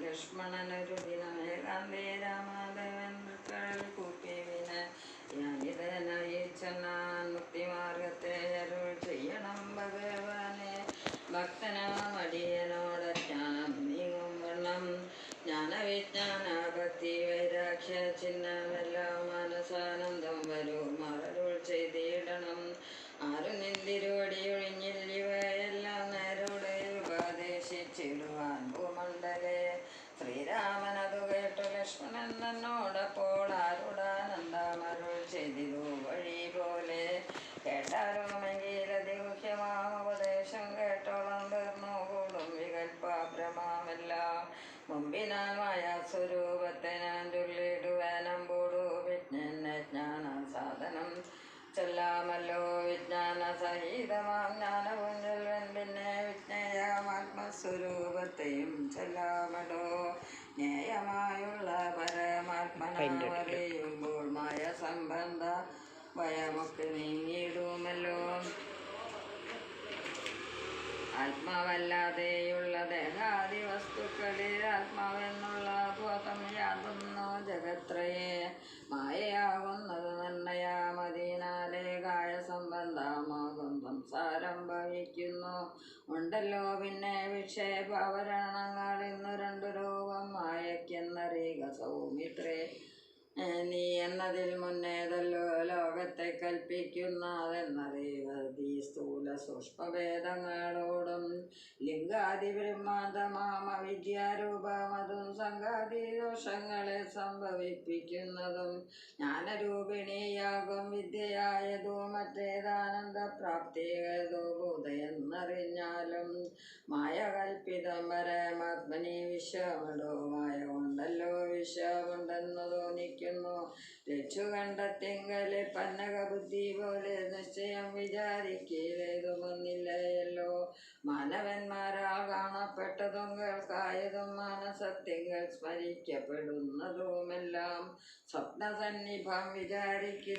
ലക്ഷ്മണനൊരു ദിനമേകാന്തേ രാമാദേവൻ തൃക്കടൽ കൂപ്പി വിന ഞാനിതനായി ചെന്നാൻ മുക്തിമാർഗത്തെ അരുൾ ചെയ്യണം ഭഗവാനെ ഭക്തനാമടിയനോട് ജ്ഞാനം നീങ്ങും വണ്ണം ജ്ഞാനവിജ്ഞാന ഭക്തി വൈരാഗ്യ ചിഹ്നമെല്ലാം മനസാനന്ദം വരൂ. തന്നോടപ്പോൾ ആരുടാനന്ദമരുൾ ചെയ്തിരു. വഴി പോലെ ഉപദേശം കേട്ടോളം തീർന്നു കൂടും വികൽപ്പാഭ്രമാമെല്ലാം മുമ്പിനാൽ മായ സ്വരൂപത്തെ ഞാൻ ചൊല്ലിടുവാനമ്പോടു വിജ്ഞാന ജ്ഞാന സാധനം ചൊല്ലാമല്ലോ. വിജ്ഞാന സഹിതമാം ജ്ഞാനവും ചൊല്ലുവൻ പിന്നെ വിജ്ഞേയമാത്മസ്വരൂപത്തെയും ചൊല്ലാമടോ പരമാത്മനറിയുമ്പോൾ മായ സംബന്ധ ഭയമൊക്കെ നീങ്ങിയിടുമല്ലോ. ആത്മാവല്ലാതെയുള്ള ദേഹാദി വസ്തുക്കളിൽ ആത്മാവെന്നുള്ള ബോധം യാതൊന്നോ ജഗത്രയെ മായയാകുന്നത് നിർണയാമതിനാലെ കായ സംബന്ധമാകും സംസാരം ഭവിക്കുന്നു. ഉണ്ടല്ലോ പിന്നെ വിക്ഷേപാവരണങ്ങൾ ഇന്നു രണ്ടു മായയ്ക്കെന്നറിയുക സൗമിത്രേ നീ എന്നതിൽ മുന്നേതല്ലോ ലോകത്തെ കൽപ്പിക്കുന്നതെന്നറിയുക ഈ സ്ഥൂല സൂക്ഷ്മഭേദങ്ങളോടും ലിംഗാദി ബ്രഹ്മാന്തമാമ വിദ്യാരൂപമതും സംഘാതി ദോഷങ്ങളെ സംഭവിപ്പിക്കുന്നതും ജ്ഞാനരൂപിണിയാകും വിദ്യയായതോ മറ്റേതാനന്ദ പ്രാപ്തിയതോ ബോധയെന്നറിഞ്ഞാലും മായ കൽപ്പിതം പരമാത്മനി വിശ്വമുണ്ടോ? മായ ഉണ്ടല്ലോ വിശ്വമുണ്ടെന്നു തോന്നിക്കുന്നു രക്ഷു കണ്ടെത്തിങ്കലെ പന്നക ബുദ്ധി പോലെ നിശ്ചയം വിചാരിക്കലേതുമൊന്നില്ലയല്ലോ മാനവന്മാരാൽ കാണപ്പെട്ടതും കേൾക്കായതും മാനസത്യങ്ങൾ സ്മരിക്കപ്പെടുന്നതുമെല്ലാം സ്വപ്നസന്നിഭം വിചാരിക്കുക